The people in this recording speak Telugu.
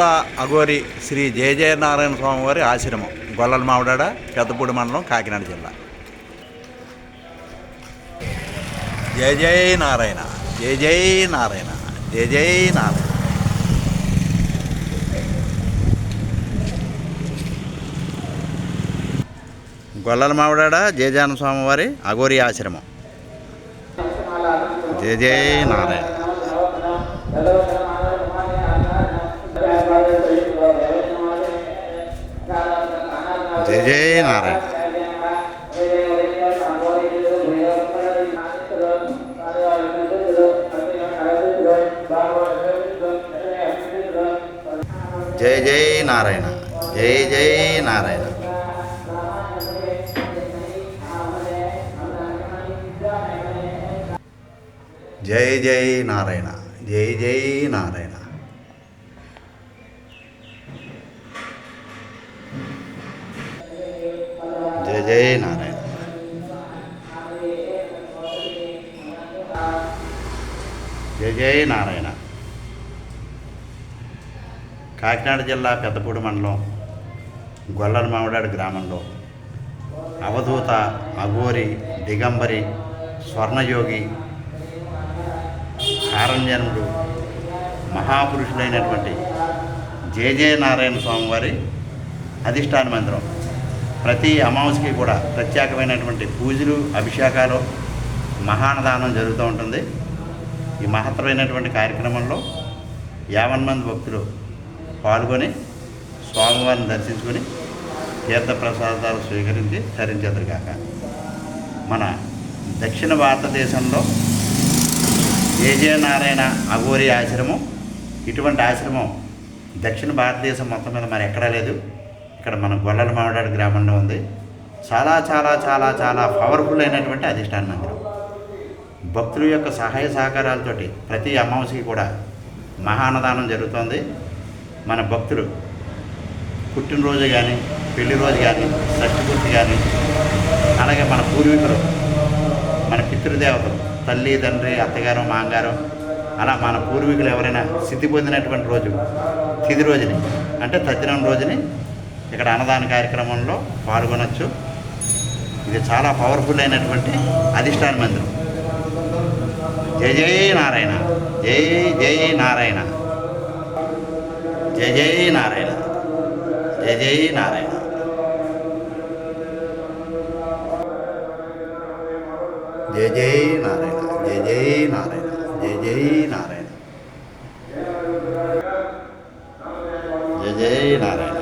అవధూత అఘోరి శ్రీ జయ జయనారాయణ స్వామి వారి ఆశ్రమం గొల్లల మామిడాడ పెద్దపూడి మండలం కాకినాడ జిల్లా. జయ జయ నారాయణ జయ జయ నారాయణ జయ జయ నారాయణ. గొల్లల మామిడాడ జయజాన స్వామివారి అఘోరి ఆశ్రమం. జయ జయ నారాయణ. जय नारायण। जय जय नारायण जय जय नारायण। जय जय नारायण जय जय नारायण। నారాయణ జయ నారాయణ జయ జయ నారాయణ కాకినాడ జిల్లా పెద్దపూడి మండలం గొల్లల మామిడాడు గ్రామంలో అవధూత అఘోరి దిగంబరి స్వర్ణయోగి కారణ్యనుడు మహాపురుషుడైనటువంటి జే జయ నారాయణ స్వామివారి అధిష్టాన మందిరం. ప్రతి అమావాస్యకి కూడా ప్రత్యేకమైనటువంటి పూజలు అభిషేకాలు మహానదానం జరుగుతూ ఉంటుంది. ఈ మహత్తరమైనటువంటి కార్యక్రమంలో యావన్ మంది భక్తులు పాల్గొని స్వామివారిని దర్శించుకొని తీర్థప్రసాదాలు స్వీకరించి తరించెదరుగాక మన దక్షిణ భారతదేశంలో జేజే నారాయణ అఘోరి ఆశ్రమం ఇటువంటి ఆశ్రమం దక్షిణ భారతదేశం మొత్తం మీద మరి ఎక్కడా లేదు. ఇక్కడ మన గొల్లల మామిడాడు గ్రామంలో ఉంది. చాలా చాలా చాలా చాలా పవర్ఫుల్ అయినటువంటి అధిష్టాన మందిరం. భక్తుల యొక్క సహాయ సహకారాలతోటి ప్రతి అమావాస్యకి కూడా మహాన్నదానం జరుగుతుంది. మన భక్తులు పుట్టినరోజు కానీ పెళ్ళి రోజు కానీ షష్టిపూర్తి కానీ అలాగే మన పూర్వీకులు మన పితృదేవతలు తల్లి తండ్రి అత్తగారు మాంగారు అలా మన పూర్వీకులు ఎవరైనా సిద్ధి పొందినటువంటి రోజు తిది రోజుని అంటే తద్దినం రోజుని ఇక్కడ అన్నదాన కార్యక్రమంలో పాల్గొనవచ్చు ఇది చాలా పవర్ఫుల్ అయినటువంటి అధిష్టాన మందిరం. జయ జయ నారాయణ. జై జయ నారాయణ. జయ జయ నారాయణ. జయ జయ నారాయణ. జయ జయ నారాయణ. జయ జయ నారాయణ. జయ జయ నారాయణ. జయ జయ నారాయణ.